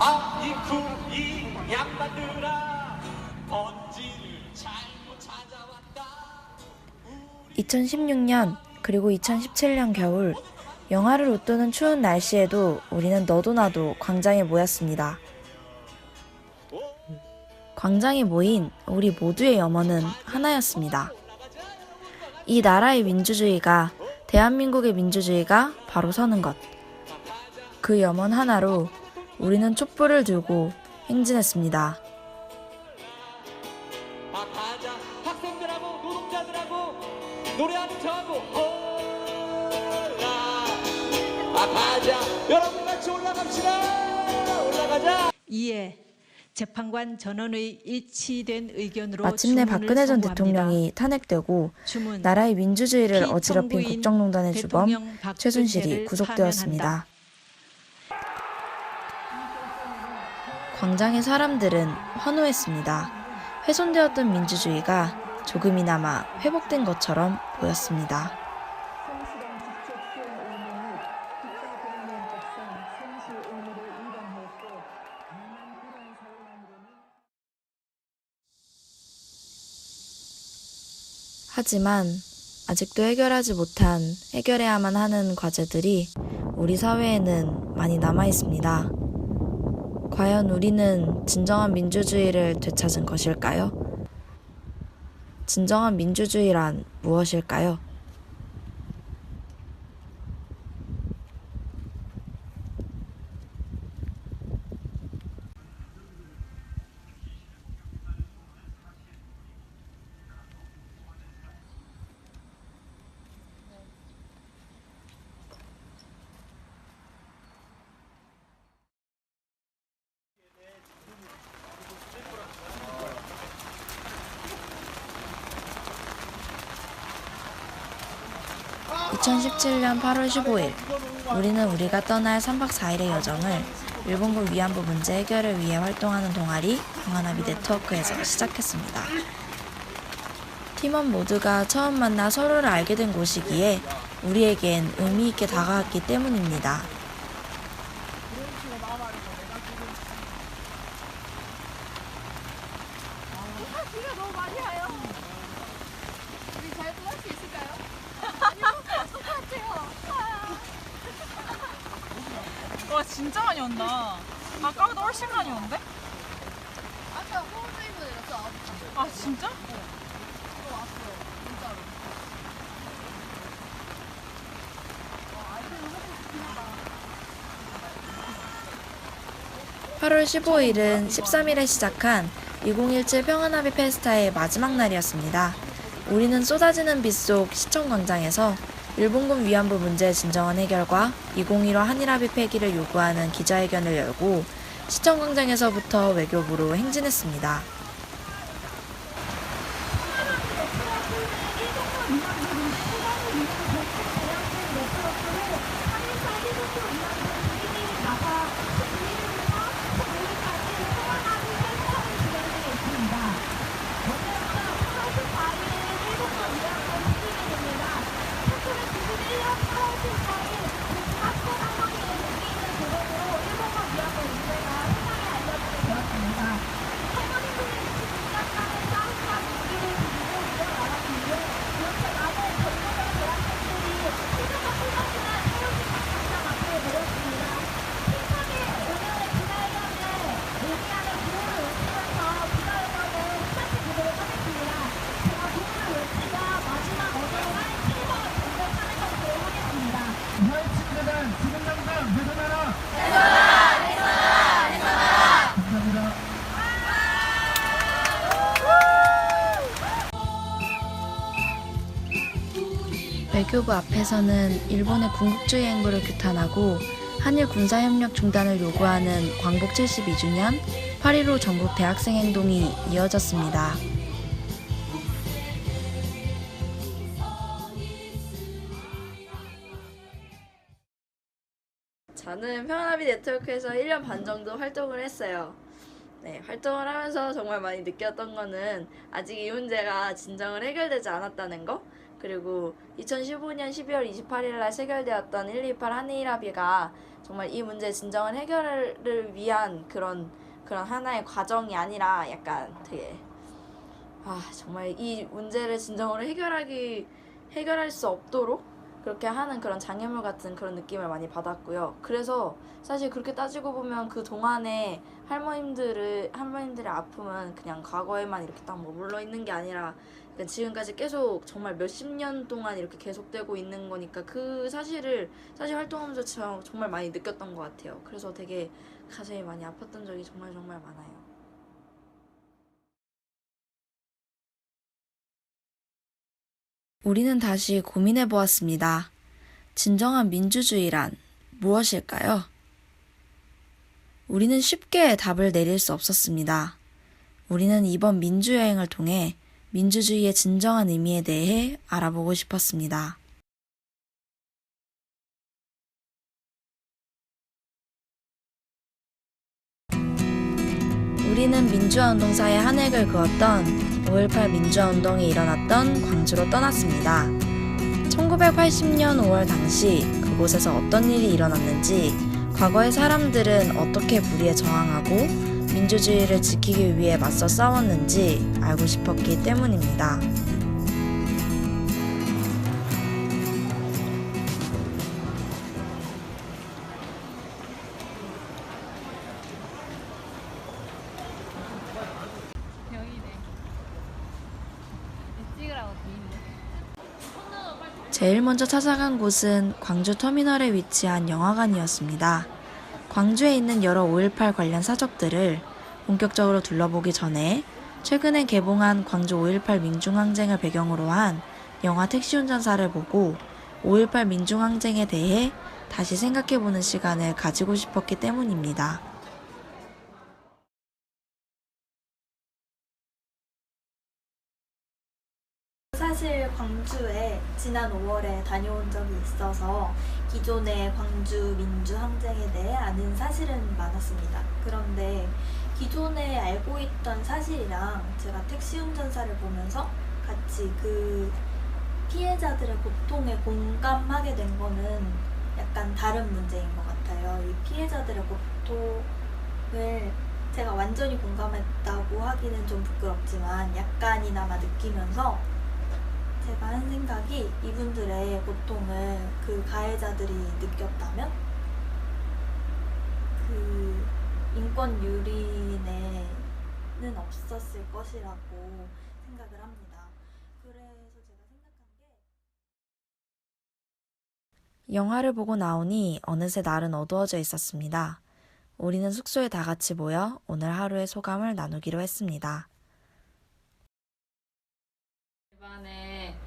아이쿠 이 양반들아 번지를 잘못 찾아왔다 2016년 그리고 2017년 겨울 영하를 웃도는 추운 날씨에도 우리는 너도 나도 광장에 모였습니다. 광장에 모인 우리 모두의 염원은 하나였습니다. 이 나라의 민주주의가 대한민국의 민주주의가 바로 서는 것. 그 염원 하나로 우리는 촛불을 들고 행진했습니다. 아 저하고 올라 아 가자 여러분 같이 올라갑시다 올라가자 이에 재판관 전원의 일치된 의견으로 마침내 박근혜 전 선고합니다. 대통령이 탄핵되고 주문 나라의 민주주의를 어지럽힌 국정농단의 주범 최순실이 구속되었습니다. 광장의 사람들은 환호했습니다. 훼손되었던 민주주의가 조금이나마 회복된 것처럼 보였습니다. 하지만 아직도 해결하지 못한 해결해야만 하는 과제들이 우리 사회에는 많이 남아 있습니다. 과연 우리는 진정한 민주주의를 되찾은 것일까요? 진정한 민주주의란 무엇일까요? (2017년 8월 15일) 우리는 우리가 떠날 3박 4일의 여정을 일본군 위안부 문제 해결을 위해 활동하는 동아리 평화나비 네트워크에서 시작했습니다. 팀원 모두가 처음 만나 서로를 알게 된 곳이기에 우리에겐 의미 있게 다가왔기 때문입니다. 비가 너무 많이 와요. 우리 잘 떠날 수 있을까요? 아니요, 똑같아요. 와 진짜 많이 온다. 아까보다 훨씬 많이 온대? 아까 호흡웨이브 내렸어. 아 진짜? 이거 왔어요. 진짜로. 8월 15일은 13일에 시작한 2017 평화나비 페스타의 마지막 날이었습니다. 우리는 쏟아지는 빛속 시청 광장에서 일본군 위안부 문제 진정한 해결과 2015 한일합의 폐기를 요구하는 기자회견을 열고 시청광장에서부터 외교부로 행진했습니다. 화이팅재단 지금당장 해산하라! 해산하라! 해산하라! 감사합니다. 외교부 앞에서는 일본의 군국주의 행보를 규탄하고 한일 군사협력 중단을 요구하는 광복 72주년 8.15 전국 대학생 행동이 이어졌습니다. 저는 평화나비 네트워크에서 1년 반 정도 활동을 했어요. 네, 활동을 하면서 정말 많이 느꼈던 거는 아직 이 문제가 진정을 해결되지 않았다는 거, 그리고 2015년 12월 28일 날 체결되었던 128 한일 합의가 정말 이 문제 진정한 해결을 위한 그런 그런 하나의 과정이 아니라 약간 되게 아 정말 이 문제를 진정으로 해결하기 해결할 수 없도록 그렇게 하는 그런 장애물 같은 그런 느낌을 많이 받았고요. 그래서 사실 그렇게 따지고 보면 그 동안에 할머님들을 할머님들의 아픔은 그냥 과거에만 이렇게 딱 머물러 있는 게 아니라 지금까지 계속 정말 몇십 년 동안 이렇게 계속되고 있는 거니까 그 사실을 사실 활동하면서 저- 정말 많이 느꼈던 것 같아요. 그래서 되게 가슴이 많이 아팠던 적이 정말 정말 많아요. 우리는 다시 고민해 보았습니다. 진정한 민주주의란 무엇일까요? 우리는 쉽게 답을 내릴 수 없었습니다. 우리는 이번 민주여행을 통해 민주주의의 진정한 의미에 대해 알아보고 싶었습니다. 우리는 민주화 운동사의 한 획을 그었던 5.18 민주화 운동이 일어났던 광주로 떠났습니다. 1980년 5월 당시 그곳에서 어떤 일이 일어났는지, 과거의 사람들은 어떻게 불의에 저항하고 민주주의를 지키기 위해 맞서 싸웠는지 알고 싶었기 때문입니다. 제일 먼저 찾아간 곳은 광주 터미널에 위치한 영화관이었습니다. 광주에 있는 여러 5.18 관련 사적들을 본격적으로 둘러보기 전에 최근에 개봉한 광주 5.18 민중항쟁을 배경으로 한 영화 택시운전사를 보고 5.18 민중항쟁에 대해 다시 생각해보는 시간을 가지고 싶었기 때문입니다. 사실 광주에 지난 5월에 다녀온 적이 있어서 기존의 광주 민주 항쟁에 대해 아는 사실은 많았습니다. 그런데 기존에 알고 있던 사실이랑 제가 택시 운전사를 보면서 같이 그 피해자들의 고통에 공감하게 된 거는 약간 다른 문제인 것 같아요. 이 피해자들의 고통을 제가 완전히 공감했다고 하기는 좀 부끄럽지만 약간이나마 느끼면서 제가 한 생각이 이분들의 고통을 그 가해자들이 느꼈다면 그 인권 유린에는 없었을 것이라고 생각을 합니다. 그래서 제가 생각한 게 영화를 보고 나오니 어느새 날은 어두워져 있었습니다. 우리는 숙소에 다 같이 모여 오늘 하루의 소감을 나누기로 했습니다. 이번에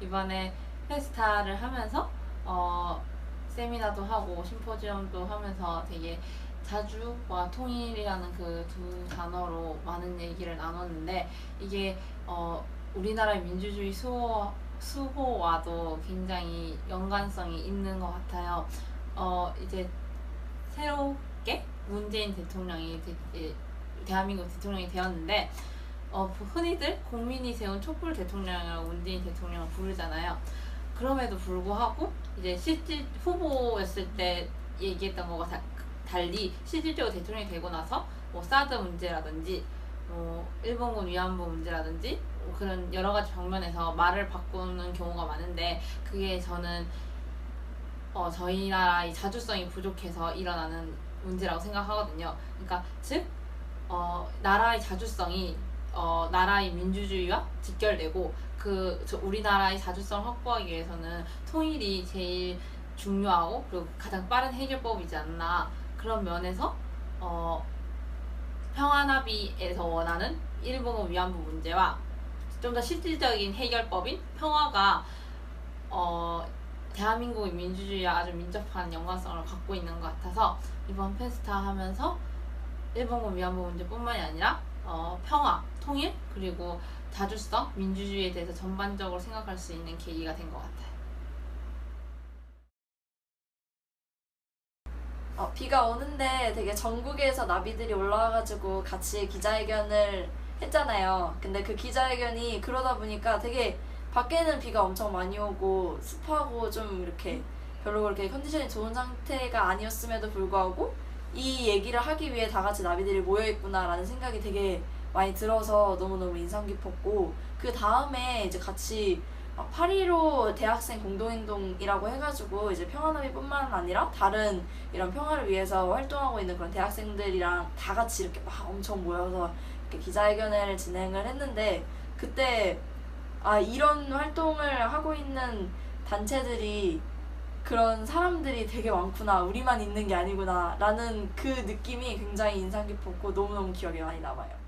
이번에 페스타를 하면서 어 세미나도 하고 심포지엄도 하면서 되게 자주와 통일이라는 그 두 단어로 많은 얘기를 나눴는데 이게 어 우리나라의 민주주의 수호 수호와도 굉장히 연관성이 있는 것 같아요. 어 이제 새롭게 문재인 대통령이 되, 예, 대한민국 대통령이 되었는데 어, 흔히들 국민이 세운 촛불 대통령이라고 문재인 대통령을 부르잖아요. 그럼에도 불구하고 이제 실질 후보였을 때 얘기했던 거가 다, 달리 실질적으로 대통령이 되고 나서 뭐 사드 문제라든지 뭐 일본군 위안부 문제라든지 뭐 그런 여러 가지 방면에서 말을 바꾸는 경우가 많은데 그게 저는 어, 저희 나라의 자주성이 부족해서 일어나는 문제라고 생각하거든요. 그러니까 즉 어, 나라의 자주성이 어, 나라의 민주주의와 직결되고 그저 우리나라의 자주성 확보하기 위해서는 통일이 제일 중요하고 그리고 가장 빠른 해결법이지 않나 그런 면에서 어, 평화합의에서 원하는 일본군 위안부 문제와 좀 더 실질적인 해결법인 평화가 어, 대한민국의 민주주의와 아주 민첩한 연관성을 갖고 있는 것 같아서 이번 페스타 하면서 일본군 위안부 문제뿐만이 아니라 어, 평화, 통일, 그리고 자주성, 민주주의에 대해서 전반적으로 생각할 수 있는 계기가 된 것 같아요. 어, 비가 오는데 되게 전국에서 나비들이 올라와가지고 같이 기자회견을 했잖아요. 근데 그 기자회견이 그러다 보니까 되게 밖에는 비가 엄청 많이 오고 습하고 좀 이렇게 별로 그렇게 컨디션이 좋은 상태가 아니었음에도 불구하고 이 얘기를 하기 위해 다 같이 나비들이 모여있구나라는 생각이 되게 많이 들어서 너무너무 인상 깊었고 그 다음에 이제 같이 8.15 대학생 공동행동이라고 해가지고 이제 평화나비뿐만 아니라 다른 이런 평화를 위해서 활동하고 있는 그런 대학생들이랑 다 같이 이렇게 막 엄청 모여서 이렇게 기자회견을 진행을 했는데 그때 아 이런 활동을 하고 있는 단체들이 그런 사람들이 되게 많구나 우리만 있는 게 아니구나 라는 그 느낌이 굉장히 인상 깊었고 너무너무 기억에 많이 남아요.